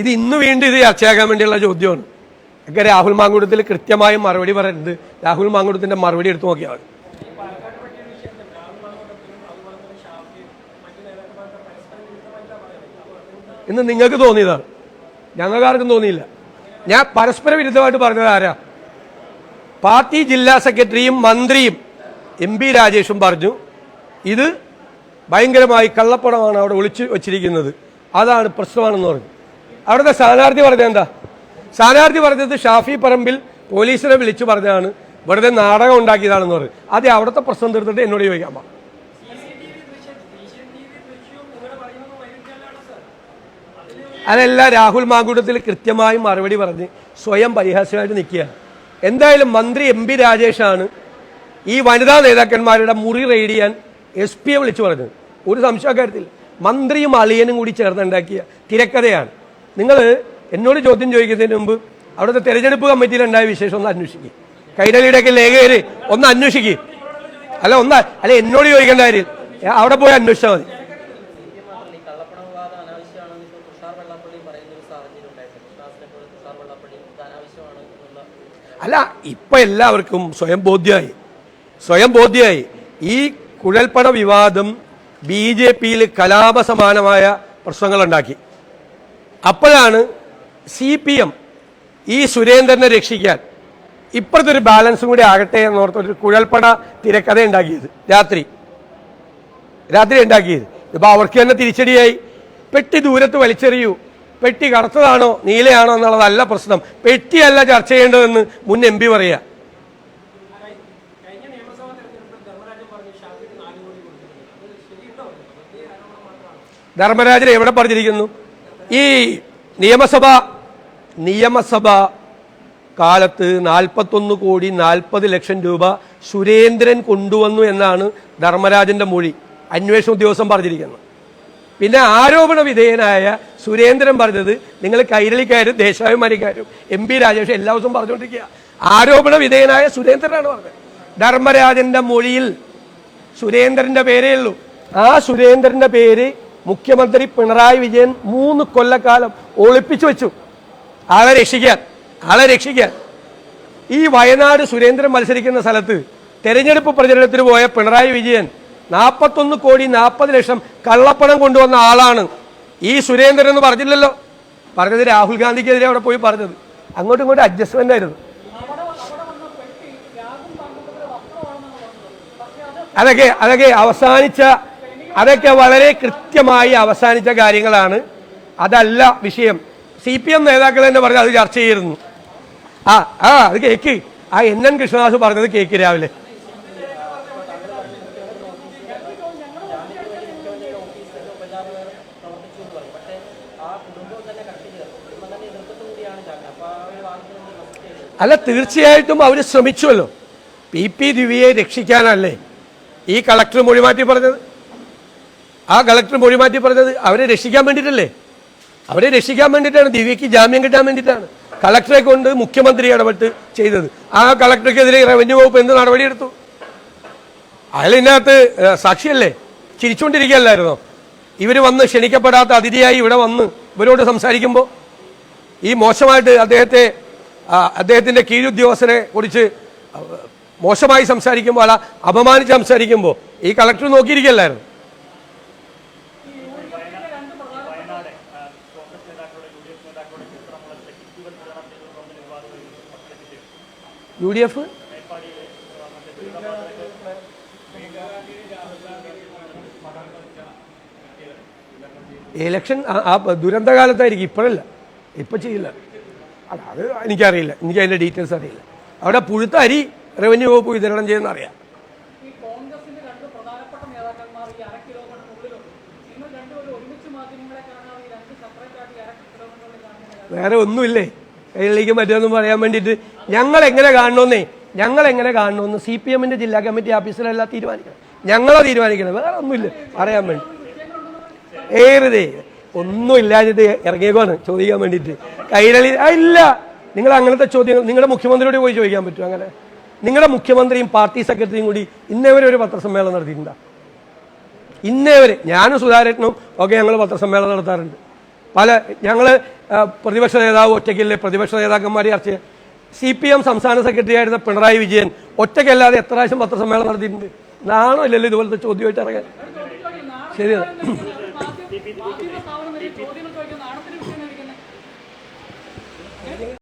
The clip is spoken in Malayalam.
ഇത് ഇന്ന് വീണ്ടും ഇത് ചർച്ചയാക്കാൻ വേണ്ടിയുള്ള ചോദ്യമാണ്. ഒക്കെ രാഹുൽ മാങ്കുടത്തിൽ കൃത്യമായും മറുപടി പറയുന്നത് രാഹുൽ മാങ്കുടത്തിന്റെ മറുപടി എടുത്തു നോക്കിയാൽ ഇന്ന് നിങ്ങൾക്ക് തോന്നിയതാണ്. ഞങ്ങൾക്കാർക്കും തോന്നിയില്ല. ഞാൻ പരസ്പര വിരുദ്ധമായിട്ട് പറഞ്ഞത് ആരാ? പാർട്ടി ജില്ലാ സെക്രട്ടറിയും മന്ത്രിയും എം പി രാജേഷും പറഞ്ഞു. ഇത് ഭയങ്കരമായി കള്ളപ്പണമാണ് അവിടെ ഒളിച്ചു വച്ചിരിക്കുന്നത്. അതാണ് പ്രശ്നമാണെന്ന് പറഞ്ഞു. അവിടുത്തെ സ്ഥാനാർത്ഥി പറഞ്ഞത് എന്താ? സ്ഥാനാർത്ഥി പറഞ്ഞത് ഷാഫി പറമ്പിൽ പോലീസിനെ വിളിച്ചു പറഞ്ഞതാണ്. വെറുതെ നാടകം ഉണ്ടാക്കിയതാണെന്ന് പറഞ്ഞു അത് അവിടുത്തെ പ്രശ്നം തീർത്തിട്ട് എന്നോട് ചോദിക്കാൻ പാ അതല്ല രാഹുൽ മാങ്കൂട്ടത്തിൽ കൃത്യമായി മറുപടി പറഞ്ഞ് സ്വയം പരിഹാസ്യമായിട്ട് നിൽക്കുക. എന്തായാലും മന്ത്രി എം പി രാജേഷാണ് ഈ വനിതാ നേതാക്കന്മാരുടെ മുറി റെയ്ഡ് ചെയ്യാൻ എസ് പിയെ വിളിച്ചു പറഞ്ഞത്. ഒരു സംശയക്കാര്യത്തില്ല മന്ത്രിയും അളിയനും കൂടി ചേർന്നുണ്ടാക്കിയ തിരക്കഥയാണ്. നിങ്ങൾ എന്നോട് ചോദ്യം ചോദിക്കുന്നതിന് മുമ്പ് അവിടുത്തെ തെരഞ്ഞെടുപ്പ് കമ്മിറ്റിയിൽ ഉണ്ടായ വിശേഷം? ഒന്ന് അന്വേഷിക്കും. കൈരളിയുടെയൊക്കെ ലേഖകര് ഒന്ന് അന്വേഷിക്കും. അല്ല ഒന്ന് അല്ല എന്നോട് ചോദിക്കേണ്ട കാര്യം. അവിടെ പോയി അന്വേഷിച്ചാൽ മതി. അല്ല ഇപ്പൊ എല്ലാവർക്കും സ്വയം ബോധ്യമായി. സ്വയം ബോധ്യമായി. ഈ കുഴൽപ്പണ വിവാദം ബി ജെ പിയിൽ കലാപസമാനമായ പ്രശ്നങ്ങളുണ്ടാക്കി. അപ്പോഴാണ് സി പി എം ഈ സുരേന്ദ്രനെ രക്ഷിക്കാൻ ഇപ്പുറത്തൊരു ബാലൻസും കൂടി ആകട്ടെ എന്നോർത്തൊരു കുഴൽപ്പട തിരക്കഥ ഉണ്ടാക്കിയത് രാത്രി. രാത്രി ഉണ്ടാക്കിയത്. ഇപ്പോൾ അവർക്ക് തന്നെ തിരിച്ചടിയായി. പെട്ടി ദൂരത്ത് വലിച്ചെറിയൂ. പെട്ടി കറുത്തതാണോ നീലയാണോ എന്നുള്ളതല്ല പ്രശ്നം. പെട്ടിയല്ല ചർച്ച ചെയ്യേണ്ടതെന്ന് മുൻ എം പി പറയാ. ധർമ്മരാജൻ എവിടെ പറഞ്ഞിരിക്കുന്നു. ഈ നിയമസഭ നിയമസഭ കാലത്ത് നാൽപ്പത്തൊന്ന് കോടി നാൽപ്പത് ലക്ഷം രൂപ സുരേന്ദ്രൻ കൊണ്ടുവന്നു എന്നാണ് ധർമ്മരാജന്റെ മൊഴി. അന്വേഷണ ഉദ്യോഗസ്ഥൻ പറഞ്ഞിരിക്കുന്നത് പിന്നെ ആരോപണ വിധേയനായ സുരേന്ദ്രൻ പറഞ്ഞത് നിങ്ങൾ കൈരളിക്കാരും ദേശാഭിമാനിക്കാരും എം പി രാജേഷ് എല്ലാ ദിവസവും പറഞ്ഞുകൊണ്ടിരിക്കുക. ആരോപണ വിധേയനായ സുരേന്ദ്രനാണ് പറഞ്ഞത്. ധർമ്മരാജന്റെ മൊഴിയിൽ സുരേന്ദ്രന്റെ പേരേ ഉള്ളൂ. ആ സുരേന്ദ്രന്റെ പേര് മുഖ്യമന്ത്രി പിണറായി വിജയൻ മൂന്ന് കൊല്ലക്കാലം ഒളിപ്പിച്ചു വെച്ചു. ആളെ രക്ഷിക്കാൻ ആളെ രക്ഷിക്കാൻ. ഈ വയനാട് സുരേന്ദ്രൻ മത്സരിക്കുന്ന സ്ഥലത്ത് തെരഞ്ഞെടുപ്പ് പ്രചരണത്തിന് പോയ പിണറായി വിജയൻ നാൽപ്പത്തൊന്ന് കോടി നാൽപ്പത് ലക്ഷം കള്ളപ്പണം കൊണ്ടുവന്ന ആളാണ് ഈ സുരേന്ദ്രൻ എന്ന് പറഞ്ഞില്ലല്ലോ. പറഞ്ഞത് രാഹുൽ ഗാന്ധിക്കെതിരെ അവിടെ പോയി പറഞ്ഞത്. അങ്ങോട്ടും ഇങ്ങോട്ടും അഡ്ജസ്റ്റ്മെന്റ് ആയിരുന്നു. അതൊക്കെ അതൊക്കെ അവസാനിച്ച അതൊക്കെ വളരെ കൃത്യമായി അവസാനിച്ച കാര്യങ്ങളാണ്. അതല്ല വിഷയം. സി പി എം നേതാക്കൾ തന്നെ പറഞ്ഞു അത് ചർച്ച ചെയ്തിരുന്നു. ആ ആ അത് കേക്ക്. ആ എൻ എൻ കൃഷ്ണദാസ് പറഞ്ഞത് കേക്ക് രാവിലെ. അല്ല തീർച്ചയായിട്ടും അവർ ശ്രമിച്ചുവല്ലോ. പി പി ദിവ്യയെ രക്ഷിക്കാനല്ലേ ഈ കളക്ടർ മൊഴിമാറ്റി പറഞ്ഞത്? ആ കളക്ടർ മൊഴി മാറ്റി പറഞ്ഞത് അവരെ രക്ഷിക്കാൻ വേണ്ടിയിട്ടല്ലേ? അവരെ രക്ഷിക്കാൻ വേണ്ടിയിട്ടാണ് ദിവ്യയ്ക്ക് ജാമ്യം കിട്ടാൻ വേണ്ടിയിട്ടാണ് കളക്ടറെ കൊണ്ട് മുഖ്യമന്ത്രി ഇടപെട്ട് ചെയ്തത്. ആ കളക്ടർക്കെതിരെ റവന്യൂ വകുപ്പ് എന്ത് നടപടിയെടുത്തു? അയാൾ ഇതിനകത്ത് സാക്ഷിയല്ലേ? ചിരിച്ചുകൊണ്ടിരിക്കുകയല്ലായിരുന്നോ ഇവർ വന്ന് ക്ഷണിക്കപ്പെടാത്ത അതിഥിയായി ഇവിടെ വന്ന് ഇവരോട് സംസാരിക്കുമ്പോൾ ഈ മോശമായിട്ട് അദ്ദേഹത്തെ അദ്ദേഹത്തിന്റെ കീഴുദ്യോഗസ്ഥനെ കുറിച്ച് മോശമായി സംസാരിക്കുമ്പോൾ അല്ല അപമാനിച്ച് സംസാരിക്കുമ്പോൾ ഈ കളക്ടർ നോക്കിയിരിക്കല്ലായിരുന്നു യു ഡി എഫ്? ഇലക്ഷൻ ആ- ദുരന്തകാലത്തായിരിക്കും. ഇപ്പോഴല്ല. ഇപ്പൊ ചെയ്യില്ല. അല്ല അത് എനിക്കറിയില്ല. എനിക്ക് അതിന്റെ ഡീറ്റെയിൽസ് അറിയില്ല. അവിടെ പുഴുത്ത അരി റവന്യൂ വകുപ്പ് വിതരണം ചെയ്യുന്ന അറിയാം വേറെ ഒന്നുമില്ലേ? കൈകളിലേക്ക് പറ്റുമെന്ന് പറയാൻ വേണ്ടിയിട്ട് ഞങ്ങൾ എങ്ങനെ കാണണമെന്നേ ഞങ്ങൾ എങ്ങനെ കാണണമെന്ന് സി പി എമ്മിന്റെ ജില്ലാ കമ്മിറ്റി ഓഫീസിലല്ല തീരുമാനിക്കണം. ഞങ്ങളെ തീരുമാനിക്കണം. വേറെ ഒന്നുമില്ല. പറയാൻ വേണ്ടി. ഏറുതേ ഒന്നും ഇല്ലാഞ്ഞിട്ട് ഇറങ്ങിയേക്കാണ് ചോദിക്കാൻ വേണ്ടിയിട്ട്. കൈരളി ആ ഇല്ല. നിങ്ങൾ അങ്ങനത്തെ ചോദ്യങ്ങൾ നിങ്ങളുടെ മുഖ്യമന്ത്രിയോട് പോയി ചോദിക്കാൻ പറ്റും അങ്ങനെ? നിങ്ങളുടെ മുഖ്യമന്ത്രിയും പാർട്ടി സെക്രട്ടറിയും കൂടി ഇന്നേവരെ ഒരു പത്രസമ്മേളനം നടത്തിയിട്ടുണ്ടോ? ഇന്നേവരെ ഞാനും സുധാരേട്ടനും ഒക്കെ ഞങ്ങൾ പത്രസമ്മേളനം നടത്താറുണ്ട്. പല ഞങ്ങൾ പ്രതിപക്ഷ നേതാവ് ഒറ്റയ്ക്കല്ലേ? പ്രതിപക്ഷ നേതാക്കന്മാരെ ചർച്ച സി പി എം സംസ്ഥാന സെക്രട്ടറി ആയിരുന്ന പിണറായി വിജയൻ ഒറ്റയ്ക്കല്ലാതെ എത്ര പ്രാവശ്യം പത്രസമ്മേളനം നടത്തിയിട്ടുണ്ട്? നാണോ ഇല്ലല്ലോ ഇതുപോലത്തെ ചോദ്യമായിട്ട് ഇറങ്ങാൻ? ശരി